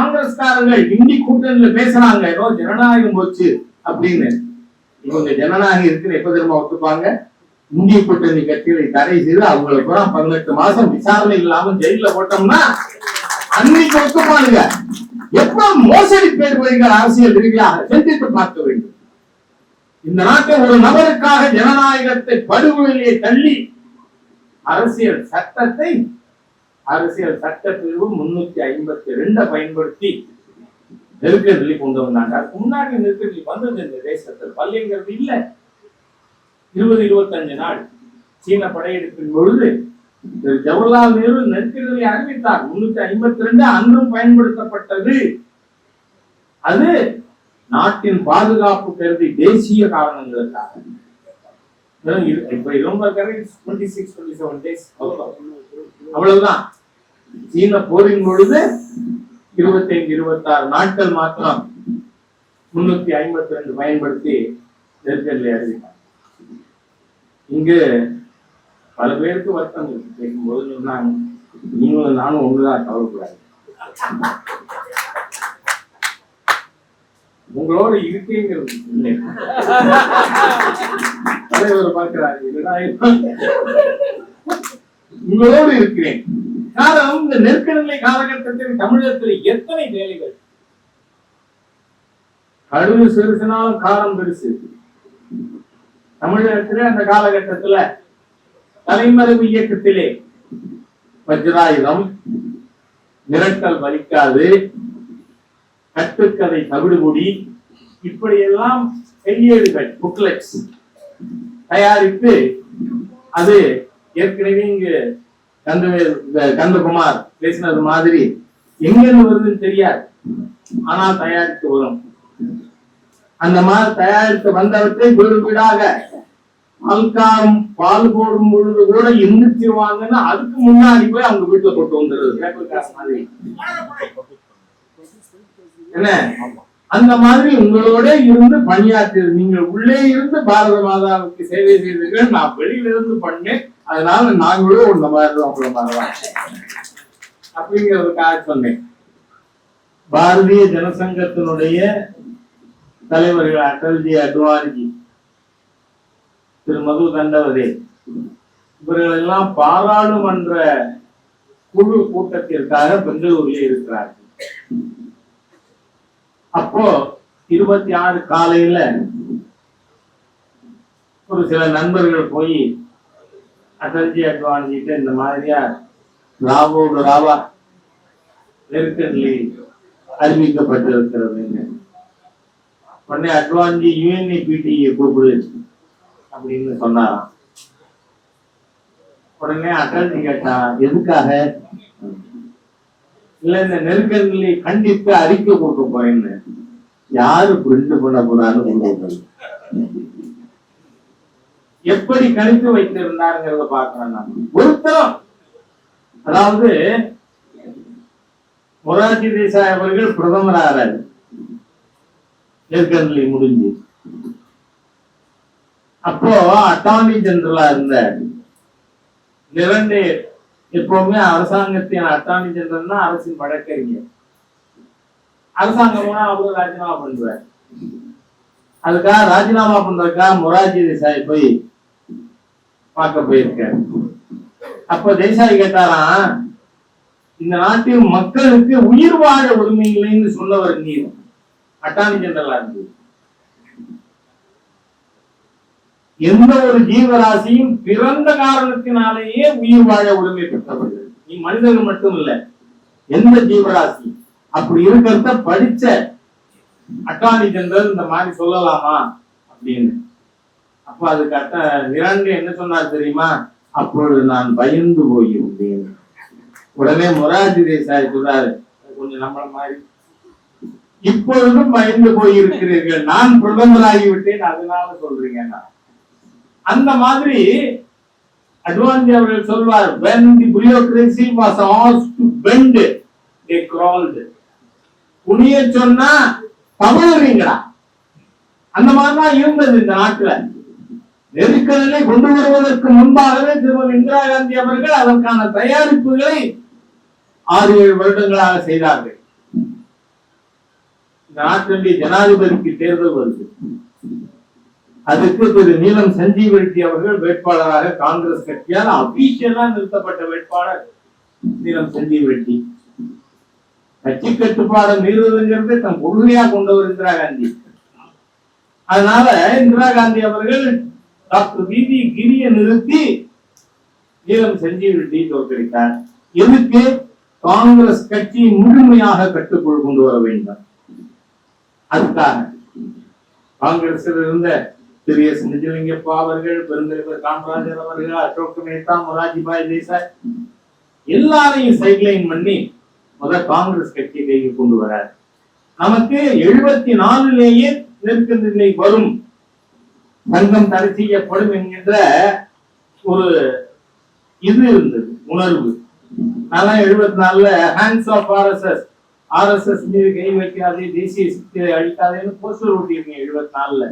காங்கிரஸ்காரங்க இந்தி கூட்டணியில பேசுறாங்க. ஏதோ ஜனநாயகம் போச்சு அப்படின்னு. இவங்க ஜனநாயகம் இருக்குன்னு எப்ப திரும்ப ஒத்துப்பாங்க? இந்திய கூட்டணி கட்சிகளை தடை செய்து அவங்களை பூரா பதினெட்டு மாசம் விசாரணை இல்லாம ஜெயில போட்டோம்னா அன்னைக்கு ஒத்துப்பானுங்க. எப்ப மோசடி பேர் வைக்கிற அரசியல் ரீதியாக சிந்தித்து பார்க்க வேண்டும். இந்த நாட்டை ஒரு நபருக்காக ஜனநாயகத்தை படுகொலையிலே தள்ளி அரசியல் சட்டத்தை அரசியல் சட்ட பிரிவு முன்னூத்தி ஐம்பத்தி ரெண்டை பயன்படுத்தி நெருக்கடி கொண்டு வந்தாங்க முன்னாடி நெருக்கடி வந்தது இந்த தேசத்தில். பள்ளிங்கிறது இல்ல. இருபது இருபத்தஞ்சு நாள் சீன படையெடுப்பின் பொழுது திரு ஜவஹர்லால் நேரு நெருக்கடியை அறிவித்தார். முன்னூத்தி ஐம்பத்தி ரெண்டு அன்றும் பயன்படுத்தப்பட்டது. அது நாட்டின் பாதுகாப்பு கருதி தேசிய காரணங்களுக்காக. இப்ப ரொம்ப twenty six twenty seven days அவ்வளவுதான். சீன போரின் பொழுது இருபத்தைந்து இருபத்தாறு நாட்கள் மாத்திரம் முன்னூத்தி ஐம்பத்தி ரெண்டு பயன்படுத்தி நெருக்கடியை அறிவித்தார். இங்கு பல பேருக்கு வருத்தம் கேட்கும் போது சொன்னாங்க நீங்களும் நானும் ஒண்ணுதான் கவலைப்படாது உங்களோட இருக்கேங்கிறது தலைவர் பார்க்கிறாரு உங்களோடு இருக்கிறேன். காலம் இந்த நெருக்கடிநிலை காலகட்டத்தில் தமிழகத்தில் எத்தனை வேலைகள்? கடுகு சிறுசுனாலும் காலம் பெருசு. தமிழகத்திலே அந்த காலகட்டத்துல தலைமறைவு இயக்கத்திலே வஜ்ராயுதம் மிரட்டல் வலிக்காது கட்டுக்கதை தவிடுபொடி இப்படியெல்லாம் கையேடுகள் புக்லெட்ஸ் தயாரித்து அது ஏற்கனவே இங்கு கந்தவேல் கந்தகுமார் பேசினது மாதிரி எங்கிருந்து வருதுன்னு தெரியாது. ஆனால் தயாரித்து வரும். அந்த மாதிரி தயாரித்து வந்தவற்றை வீடு வீடாக அல்காரம் பால் போடும் பொழுது கூட எந்திரிச்சிருவாங்கன்னு அதுக்கு முன்னாடி போய் அவங்க வீட்டுல கொண்டு வந்துடுறது. பேப்பர் மாதிரி. என்ன? அந்த மாதிரி உங்களோட இருந்து பணியாற்றியது. நீங்கள் உள்ளே இருந்து பாரத மாதாவுக்கு சேவை செய்தீர்கள். நான் வெளியில இருந்து பண்ணேன். அதனால நாங்களும் உன்ன மாதிரி உங்களை ஒரு அப்படிங்கிறதுக்காக சொன்னேன் பாரதிய ஜனசங்கத்தினுடைய தலைவர்கள் அடல்ஜி அத்வானிஜி திரு மது தண்டவதே இவர்கள் எல்லாம் பாராளுமன்ற குழு கூட்டத்திற்காக பெங்களூரில் இருக்கிறார்கள். அப்போ இருபத்தி ஆறு காலையில ஒரு சில நண்பர்கள் போய் அடல்ஜி அத்வானிஜிட்ட இந்த மாதிரியா ராவோடு ராவா நெருக்கடி அறிவிக்கப்பட்டிருக்கிறதுங்க உடனே அட்வான்ஜி யூஎன்இபிடியை கூப்பிடு அப்படின்னு சொன்னாராம். உடனே அட்டர்ஜி கேட்டா எதுக்காக? இல்ல இந்த நெருக்கடிகளை கண்டித்து அறிக்கை கொடுக்க போறேன்னு. யாரு பிரிண்ட் பண்ண போறான்னு எப்படி கணித்து வைத்திருந்தாருங்கிறத பார்க்கிறேன் நான். ஒருத்தரும் அதாவது மொரார்ஜி தேசாய் அவர்கள் பிரதமர் ஆறாரு ஏற்கனவே முடிஞ்சு. அப்போ அட்டார்னி ஜெனரலா இருந்தார் இரண்டு எப்பவுமே அரசாங்கத்தின் அட்டார்னி ஜெனரல்னா அரசின் வழக்கறிஞர். அரசாங்கம்னா அவரு ராஜினாமா பண்றாரு அதுக்காக ராஜினாமா பண்றதுக்காக மொராஜி தேசாய் போய் பார்க்க போயிருக்கேன். அப்ப தேசாய் கேட்டாராம் இந்த நாட்டின் மக்களுக்கு உயிர் வாழ உரிமை இல்லைன்னு சொன்னவர் நீர். அட்டானி ஜெனரலா இருந்து. எந்த ஒரு ஜீவராசியும் பிறந்த காரணத்தினாலேயே உயிர் வாழ உரிமை பெற்றவர்கள் நீ மனிதர்கள் மட்டும் இல்ல எந்த ஜீவராசி? அப்படி இருக்கிறத படிச்ச அட்டானி ஜெனரல் இந்த மாதிரி சொல்லலாமா அப்படின்னு. அப்ப அதுக்கு அட்ட விரண்டு என்ன சொன்னார் தெரியுமா? அப்பொழுது நான் பயந்து போயிருந்தேன் உடனே மொராஜி தேசாய் சொல்றாரு கொஞ்சம் நம்மள மாதிரி. இப்பொழுதும் பயந்து போயிருக்கிறீர்கள். நான் பிரதமராகி விட்டேன் அதனால சொல்றீங்க அந்த மாதிரி அட்வான்ஜி அவர்கள் சொல்வார் when the bureaucracy was asked to bend. They crawled. புனிய சொன்னா தவறுறீங்களா? அந்த மாதிரிதான் இருந்தது இந்த நாட்டுல. நெருக்கடலை கொண்டு வருவதற்கு முன்பாகவே திருமதி இந்திரா காந்தி அவர்கள் அதற்கான தயாரிப்புகளை ஆறு ஏழு வருடங்களாக செய்தார்கள். இந்த நாட்டினுடைய ஜனாதிபதிக்கு தேர்தல் வருது. அதுக்கு திரு நீலம் சஞ்சீவ் ரெட்டி அவர்கள் வேட்பாளராக காங்கிரஸ் கட்சியால் அபிஷியலா நிறுத்தப்பட்ட வேட்பாளர் நீலம் சஞ்சீவ் ரெட்டி கட்சி கட்டுப்பாடு மீறுவதுங்கிறது தன் கொள்கையா கொண்டவர் இந்திரா காந்தி. அதனால இந்திரா காந்தி அவர்கள் டாக்டர் வீதி கிரியை நிறுத்தி ஈழம் சஞ்சீவ் ரெட்டி தோற்கடித்தார். எதுக்கு? காங்கிரஸ் கட்சி முழுமையாக கட்டுக்குள் கொண்டு வர வேண்டும். அதுக்காக காங்கிரஸில் இருந்த திரு எஸ் நிஜலிங்கப்பா அவர்கள் பெருந்தலைவர் காமராஜர் அவர்கள் அசோக் மேத்தா மொராஜிபாய் தேசாய் எல்லாரையும் சைட்லைன் பண்ணி முதல் காங்கிரஸ் கட்சியை கொண்டு வரார். நமக்கு எழுபத்தி நாலுலேயே நெருக்கடி நிலை வரும். தங்கம் தடை செய்யப்படும் என்கின்ற ஒரு இது இருந்தது உணர்வு. நான் எழுபத்தி நாலுல ஹேண்ட்ஸ் ஆஃப் ஆர்எஸ்எஸ் ஆர்எஸ்எஸ் மீது கை வைக்காதே தேசிய சக்தியை அழிக்காதேன்னு போஸ்டர் ஓட்டியிருக்கீங்க எழுபத்தி நாலுல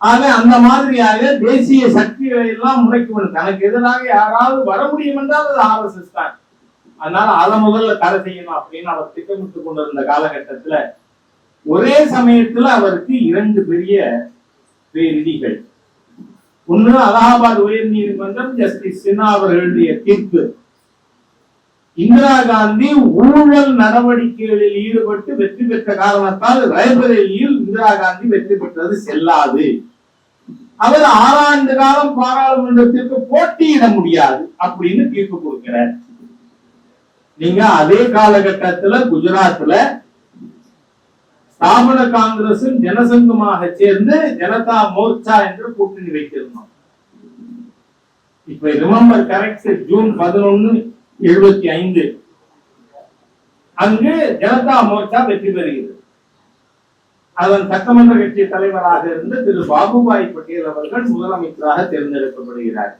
ஆக அந்த மாதிரியாக தேசிய சக்திகளை எல்லாம் முறைக்கு தனக்கு எதிராக யாராவது வர முடியும் என்றால் அது ஆர்எஸ்எஸ் தான். அதனால அதை முதல்ல தடை செய்யணும் அப்படின்னு அவர் திட்டமிட்டு கொண்டிருந்த காலகட்டத்துல ஒரே சமயத்துல அவருக்கு இரண்டு பெரிய பேரிடிகள் ஒன்று அலகாபாத் உயர் நீதிமன்றம் ஜஸ்டிஸ் சின்ஹா அவர்களுடைய தீர்ப்பு. இந்திரா காந்தி ஊழல் நடவடிக்கைகளில் ஈடுபட்டு வெற்றி பெற்ற காரணத்தால் ரயபரேலியில் இந்திரா காந்தி வெற்றி பெற்றது செல்லாது. அவர் ஆறாண்டு காலம் பாராளுமன்றத்திற்கு போட்டியிட முடியாது அப்படின்னு தீர்ப்பு கொடுக்கிறார். நீங்க அதே காலகட்டத்துல குஜராத்ல ஸ்தாபன காங்கிரசும் ஜனசங்கமாக சேர்ந்து ஜனதா மோர்ச்சா என்று கூட்டணி வைத்திருந்தோம். இப்ப ரிமெம்பர் கரெக்ட் ஜூன் பதினொன்னு எழுபத்தி ஐந்து. அங்கு ஜனதா மோர்ச்சா வெற்றி பெறுகிறது. அதன் சட்டமன்ற கட்சி தலைவராக இருந்து திரு பாபுபாய் பட்டேல் அவர்கள் முதலமைச்சராக தேர்ந்தெடுக்கப்படுகிறார்.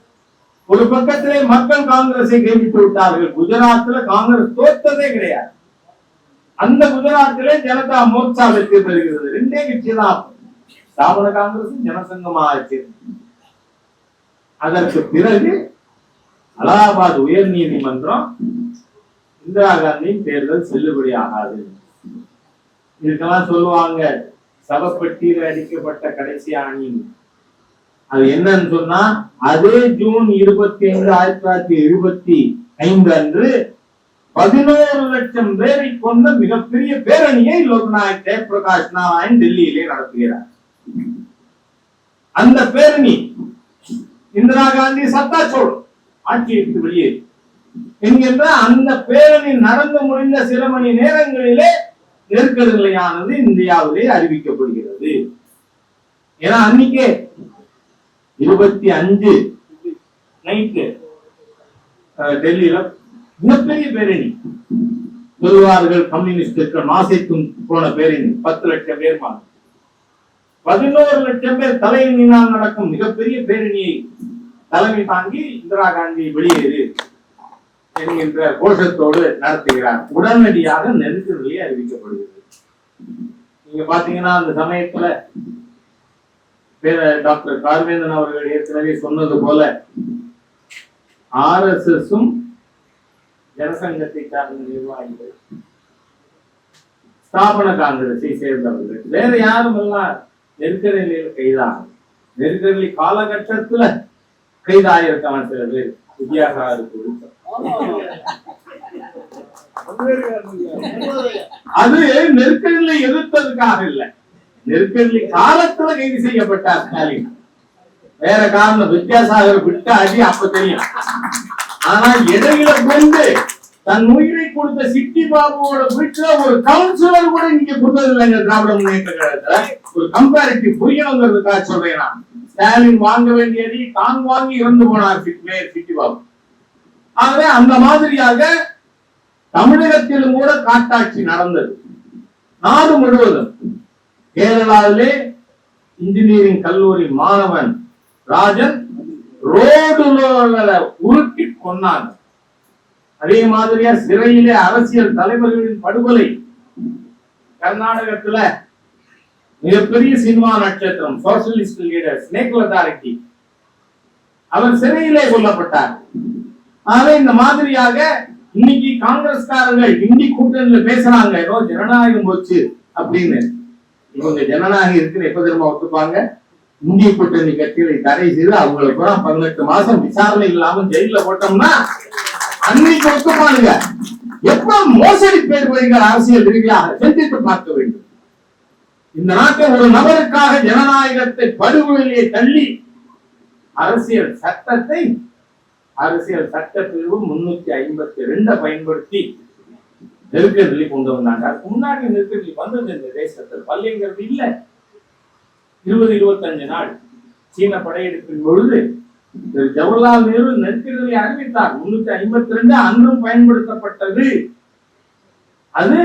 ஒரு பக்கத்திலே மக்கள் காங்கிரஸை கைவிட்டு விட்டார்கள். குஜராத்தில் காங்கிரஸ் தோற்றதே கிடையாது. அந்த குஜராத்திலே ஜனதா மோர்ச்சா வெற்றி பெறுகிறது. ரெண்டே கட்சி தான். ஸ்தாபன காங்கிரஸ் ஜனசங்கமாக அதற்கு பிறகு அலகாபாத் உயர் நீதிமன்றம் இந்திரா காந்தியின் தேர்தல் செல்லுபடி ஆகாது. இதுக்கெல்லாம் சொல்லுவாங்க சவப்பட்டியில் அடிக்கப்பட்ட கடைசி அணி அது என்னன்னு சொன்னா அதே ஜூன் இருபத்தி ஐந்து ஆயிரத்தி தொள்ளாயிரத்தி எழுபத்தி ஐந்து அன்று பதினோரு லட்சம் பேரை கொண்ட மிகப்பெரிய பேரணியை லோக்நாயக் ஜெயபிரகாஷ் நாராயண் டெல்லியிலே நடத்துகிறார். அந்த பேரணி இந்திரா காந்தி சத்தா சோடு ஆட்சியிட்டு வெளியே. என்கின்ற அந்த பேரணி நடந்து முடிந்த சில மணி நேரங்களிலே நெருக்கடி நிலையானது இந்தியாவிலே அறிவிக்கப்படுகிறது. ஏன்னா அன்னைக்கே இருபத்தி அஞ்சு நைட்டு டெல்லியில மிகப்பெரிய பேரணி. சொல்வார்கள் கம்யூனிஸ்டுகள் மாசைக்கும் போன பேரணி. பத்து லட்சம் பேர் மாதிரி பதினோரு லட்சம் பேர் தலையினால் நடக்கும் மிகப்பெரிய பேரணியை தலைமை தாங்கி இந்திரா காந்தி வெளியேறு என்கின்ற கோஷத்தோடு நடத்துகிறார். உடனடியாக நெருக்கடியை அறிவிக்கப்படுகிறது. நீங்க பாத்தீங்கன்னா அந்த சமயத்துல பேர- டாக்டர் கார்வேந்தன் அவர்கள் ஏற்கனவே சொன்னது போல ஆர்எஸ்எஸும் ஜனசங்கத்தை சார்ந்த நிர்வாகிகள் ஸ்தாபன காங்கிரஸை சேர்ந்தவர்கள். வேற யாரும் எல்லாம் நெருக்கடி நிலையில் கைதாகும் நெருக்கடி காலகட்டத்துல கைதாயிருக்கான சில பேர் வித்தியாசம் அது நெருக்கடியில எதிர்த்ததுக்காக இல்லை. நெருக்கடி காலத்துல கைது செய்யப்பட்டார் ஸ்டாலின். வேற காரணம் வித்யாசாகர் விட்ட அடி அப்ப தெரியும். ஆனா இடையில கொண்டு தன் உயிரை கொடுத்த சிட்டி பாபுவோட வீட்டுல ஒரு கவுன்சிலர் கூட இங்க கொடுத்தது இல்லைங்க திராவிட முன்னேற்ற கழகத்துல. ஒரு கம்பேரிட்டிவ் புரியணுங்கிறதுக்காக சொல்றேன் நான். ஸ்டாலின் வாங்க வேண்டியது தான் வாங்கி இறந்து போனார் மேயர் சிட்டி பாபு. ஆகவே அந்த மாதிரியாக தமிழகத்திலும் கூட காட்டாட்சி நடந்தது. நாடு முழுவதும். கேரளாவிலே இன்ஜினியரிங் கல்லூரி மாணவன் ராஜன் ரோடுல உருட்டி கொன்னாங்க. அதே மாதிரியா சிறையிலே அரசியல் தலைவர்களின் படுகொலை. கர்நாடகத்துல மிகப்பெரிய சினிமா நட்சத்திரம் சோசியலிஸ்ட் லீடர் ஸ்னேக்லதா ரெட்டி அவர் சிறையிலே கொல்லப்பட்டார். ஆகவே இந்த மாதிரியாக இன்னைக்கு காங்கிரஸ்காரர்கள் இந்தி கூட்டணியில பேசுறாங்க. ஏதோ ஜனநாயகம் போச்சு அப்படின்னு. இவங்க ஜனநாயகம் இருக்குன்னு எப்ப திரும்ப ஒத்துப்பாங்க? இந்திய கூட்டணி கட்சிகளை தடை செய்து அவங்களை கூட பதினெட்டு மாசம் விசாரணை இல்லாம ஜெயில போட்டோம்னா அன்னைக்கு ஒத்துப்பானுங்க எப்ப மோசடி பேர் வைக்கிற அரசியல் ரீதியாக சிந்தித்து பார்க்க வேண்டும். இந்த நாட்டை ஒரு நபருக்காக ஜனநாயகத்தை படுகொலையிலே தள்ளி அரசியல் சட்டத்தை அரசியல் சட்ட பிரிவு முன்னூத்தி ஐம்பத்தி ரெண்டை பயன்படுத்தி நெருக்கடி கொண்டு வந்தாங்க. முன்னாடி நெருக்கடி வந்தது இந்த தேசத்தில். பள்ளிங்கிறது இல்ல. இருபது இருபத்தஞ்சு நாள் சீன படையெடுப்பின் பொழுது ஜவஹர்லால் நேரு நெருக்கடிகளை அறிவித்தார். முன்னூத்தி ஐம்பத்தி ரெண்டு அன்றும் பயன்படுத்தப்பட்டது. அது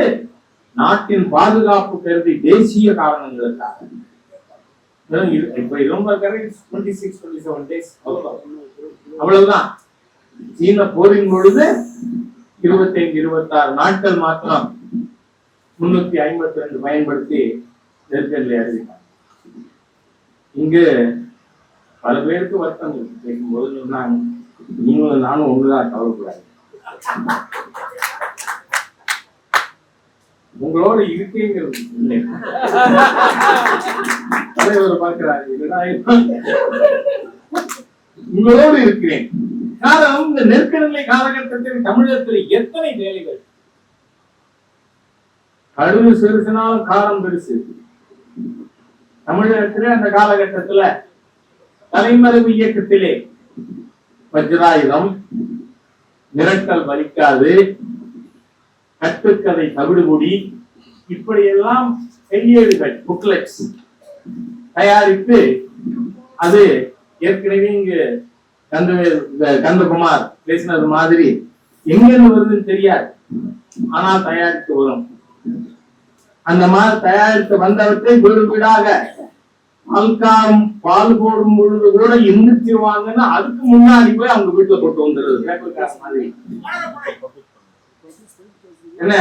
நாட்டின் பாதுகாப்பு கருதி தேசிய காரணங்களுக்காக. இப்ப ரொம்ப twenty six twenty seven days அவ்வளவுதான். சீன போரின் பொழுது இருபத்தைந்து இருபத்தாறு நாட்கள் மாத்திரம் முன்னூத்தி ஐம்பத்தி ரெண்டு பயன்படுத்தி நெருக்கடியை அறிவித்தார். இங்கு பல பேருக்கு வருத்தம் கேட்கும்போது சொன்னாங்க நீங்களும் நானும் உங்களால் கவலைப்படாது உங்களோட இருக்கேங்கிறது இல்லை தலைவர் பார்க்கிறாரு என்னடா உங்களோடு இருக்கிறேன். காரணம் இந்த நெருக்கநிலை காலகட்டத்தில் தமிழகத்தில் எத்தனை வேலைகள்? கடுகு சிறுசுனாலும் காலம் பெருசு. தமிழகத்திலே அந்த காலகட்டத்துல தலைமறைவு இயக்கத்திலே வஜ்ராயுதம் மிரட்டல் வலிக்காது கட்டுக்கதை தவிடுபொடி இப்படியெல்லாம் கையேடுகள் புக்லெட்ஸ் தயாரித்து அது ஏற்கனவே இங்கு கந்தவே கந்தகுமார் பேசினது மாதிரி எங்கிருந்து வருதுன்னு தெரியாது. ஆனால் தயாரித்து வரும். அந்த மாதிரி தயாரித்து வந்தவற்றை வீடு வீடாக பால்காரம் பால் போடும் பொழுது கூட எந்திரிச்சிருவாங்கன்னா அதுக்கு முன்னாடி போய் அவங்க வீட்டுல கொண்டு வந்துடுறது. பேப்பர் மாதிரி என்ன?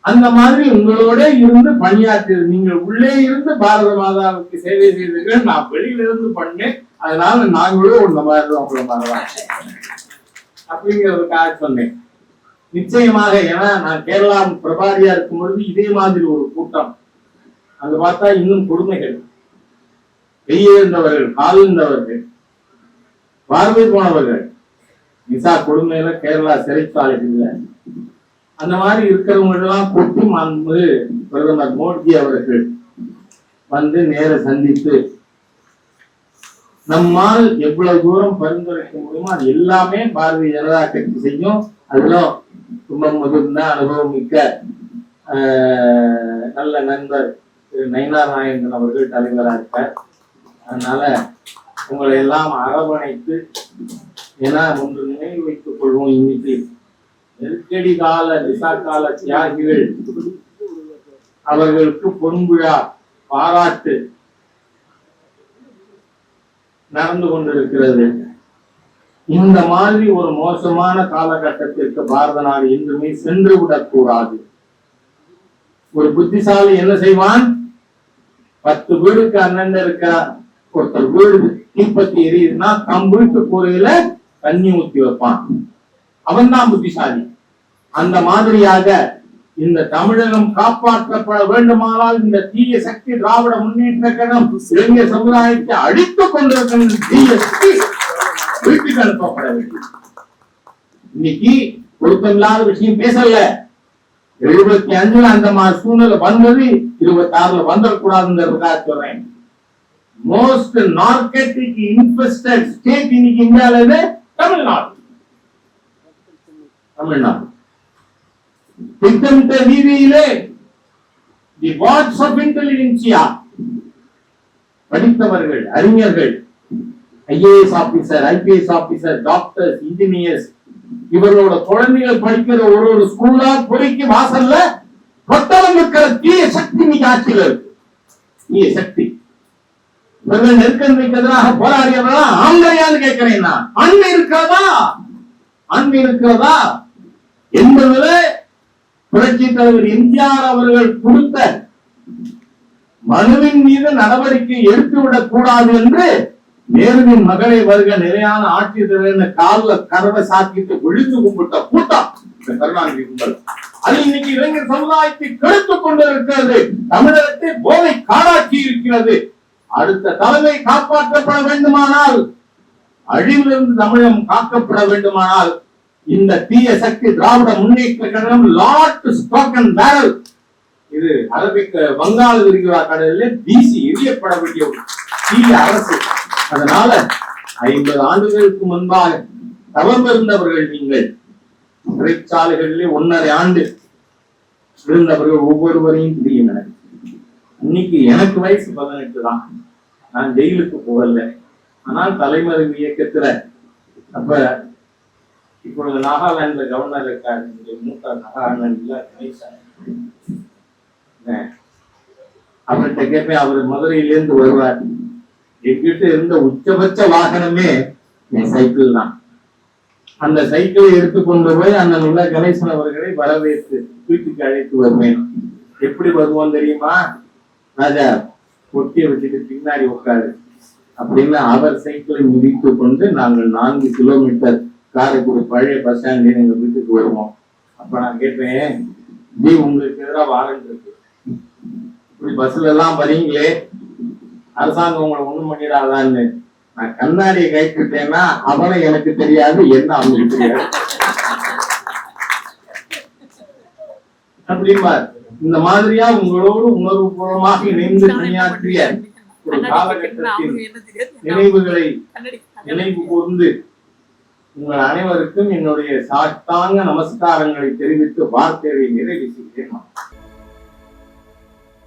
அந்த மாதிரி உங்களோட இருந்து பணியாற்றியது. நீங்கள் உள்ளே இருந்து பாரத மாதாவுக்கு சேவை செய்தீர்கள் நான் வெளியில இருந்து பண்ணேன். அதனால நாங்களும் உங்களை மாதிரி உங்களை மாதிரிதான் அப்படிங்கிறதுக்காக சொன்னேன். நிச்சயமாக ஏன்னா நான் கேரளா பிரபாரியா இருக்கும் பொழுது இதே மாதிரி ஒரு கூட்டம். அங்க பார்த்தா இன்னும் கொடுமைகள். கையெழுந்தவர்கள் காலிருந்தவர்கள் பார்வை போனவர்கள். நிசா கொடுமையில கேரளா சிறைச்சாலைகள்ல அந்த மாதிரி இருக்கிறவங்களெல்லாம் கூட்டி கொட்டி மாண்பு பிரதமர் மோடி அவர்கள் வந்து நேர சந்தித்து நம்மால் எவ்வளவு தூரம் பரிந்துரைக்க முடியுமோ அது எல்லாமே பாரதிய ஜனதா கட்சி செய்யும். அதிலும் ரொம்ப முதிர்ந்த அனுபவம் மிக்க நல்ல நண்பர் திரு நயினார் நாயகன் அவர்கள் தலைவராக இருப்பார் அதனால உங்களை எல்லாம் அரவணைத்து ஏன்னா ஒன்று நினைவு வைத்துக் கொள்வோம் இன்னைக்கு. நெருக்கடி கால விசா கால தியாகிகள் அவர்களுக்கு பொன்விழா பாராட்டு நடந்து கொண்டிருக்கிறது. இந்த மாதிரி ஒரு மோசமான காலகட்டத்திற்கு பாரத நாடு என்றுமே சென்று விடக்கூடாது ஒரு புத்திசாலி என்ன செய்வான்? பத்து வீடுக்கு அண்ணன் இருக்க ஒருத்தர் வீடு தீப்பத்தி எரியுதுன்னா தம் வீட்டு கூரையில தண்ணி ஊத்தி வைப்பான். அவன் தான் புத்திசாலி. அந்த மாதிரியாக இந்த தமிழகம் காப்பாற்றப்பட வேண்டுமானால் இந்த தீய சக்தி திராவிட முன்னேற்ற கழகம் இளைஞர் சமுதாயத்தை அழித்துக் கொண்டிருக்கிற தீய சக்தி வீட்டுக்கு அனுப்பப்பட வேண்டும் இன்னைக்கு பொருத்தமில்லாத விஷயம் பேசல. எழுபத்தி அஞ்சுல அந்த மாதிரி சூழ்நிலை வந்தது இருபத்தி ஆறுல வந்துடக்கூடாதுங்கிறதுக்காக சொல்றேன். மோஸ்ட் நார்கெட்டிக் இன்வெஸ்டட் ஸ்டேட் இன்னைக்கு இந்தியால தமிழ்நாடு. தமிழ்நாடு. திட்டமிட்ட ரீதியிலே தி வாட்ஸ் ஆஃப் இன்டெலிஜென்சியா படித்தவர்கள் அறிஞர்கள் IAS officer IPS officer doctors engineers இவர்களோட குழந்தைகள் படிக்கிற ஒரு ஒரு ஸ்கூலா துறைக்கு வாசல்ல கொட்டலம் இருக்கிற தீய சக்தி இன்னைக்கு ஆட்சியில் இருக்கு. தீய சக்தி. இவர்கள் நெருக்கடிக்கு எதிராக போராடியவர்களா ஆண்மையான்னு கேட்கிறேன் நான். அன்பு இருக்கிறதா? ஆண்மை இருக்கிறதா? என்பதுல புரட்சி தலைவர் எம்ஜிஆர் அவர்கள் கொடுத்த மனுவின் மீது நடவடிக்கை எடுத்துவிடக் கூடாது என்று நேருவின் மகளை வருக நிலையான ஆட்சி கால கரவை சாத்திட்டு விழுந்து கும்பிட்ட கூட்டம் கருணாநிதி கும்பல். அது இன்னைக்கு இளைஞர் சமுதாயத்தை கெடுத்துக் கொண்டிருக்கிறது. தமிழகத்தை போதை காடாக்கி இருக்கிறது. அடுத்த தலைமை காப்பாற்றப்பட வேண்டுமானால் அழிவிலிருந்து தமிழகம் காக்கப்பட வேண்டுமானால் இந்த தீய சக்தி Dravida Munnetra Kazhagam lock stock and barrel இது அரபிக் வங்காள விரிகுடா கடலில் வீசி எரியப்பட வேண்டிய தீய அரசு. அதனால ஐம்பது ஆண்டுகளுக்கு முன்பாக தவம் இருந்தவர்கள் நீங்கள். சிறைச்சாலைகளிலே ஒன்னரை ஆண்டு இருந்தவர்கள் ஒவ்வொருவரையும் தெரியும் இன்னைக்கு எனக்கு வயசு பதினெட்டு தான். நான் ஜெயிலுக்கு போகல. ஆனால் தலைமறைவு இயக்கத்துல அப்ப இப்பொழுது நாகாலாந்துல கவர்னர் இருக்காரு. மூத்த நாகாலாந்துல கணேசன் அவர்கிட்ட கேட்பேன் அவர் மதுரையிலேருந்து வருவார். எங்கிட்ட இருந்த உச்சபட்ச வாகனமே என் சைக்கிள் தான். அந்த சைக்கிளை எடுத்துக்கொண்டு போய் அந்த உள்ள கணேசன் அவர்களை வரவேற்று வீட்டுக்கு அழைத்து வருவேன். எப்படி வருவோம் தெரியுமா? ராஜா பொட்டியை வச்சுட்டு பின்னாடி உட்காரு. அப்படின்னு அவர் சைக்கிளை மிதித்து கொண்டு நாங்கள் நான்கு கிலோமீட்டர் காரைக்குடி பழைய பஸ் ஸ்டாண்ட்லேயே எங்கள் வீட்டுக்கு வருவோம். அப்ப நான் கேட்பேன் ஜி உங்களுக்கு எதிராக வாரண்ட் இருக்கு. இப்படி பஸ்ல எல்லாம் வரீங்களே அரசாங்கம் உங்களை ஒண்ணும் பண்ணிடாதான்னு நான் கண்ணாடியை கைப்பிட்டேன்னா அவனை எனக்கு தெரியாது என்ன அவனுக்கு தெரியாது. அப்படிம்பார் இந்த மாதிரியா உங்களோடு உணர்வுபூர்வமாக இணைந்து பணியாற்றிய ஒரு காலகட்டத்தின் நினைவுகளை நினைவு கூர்ந்து உங்கள் அனைவருக்கும் என்னுடைய சாஷ்டாங்க நமஸ்காரங்களை தெரிவித்து வார்த்தையை நிறைவு செய்கிறேன்.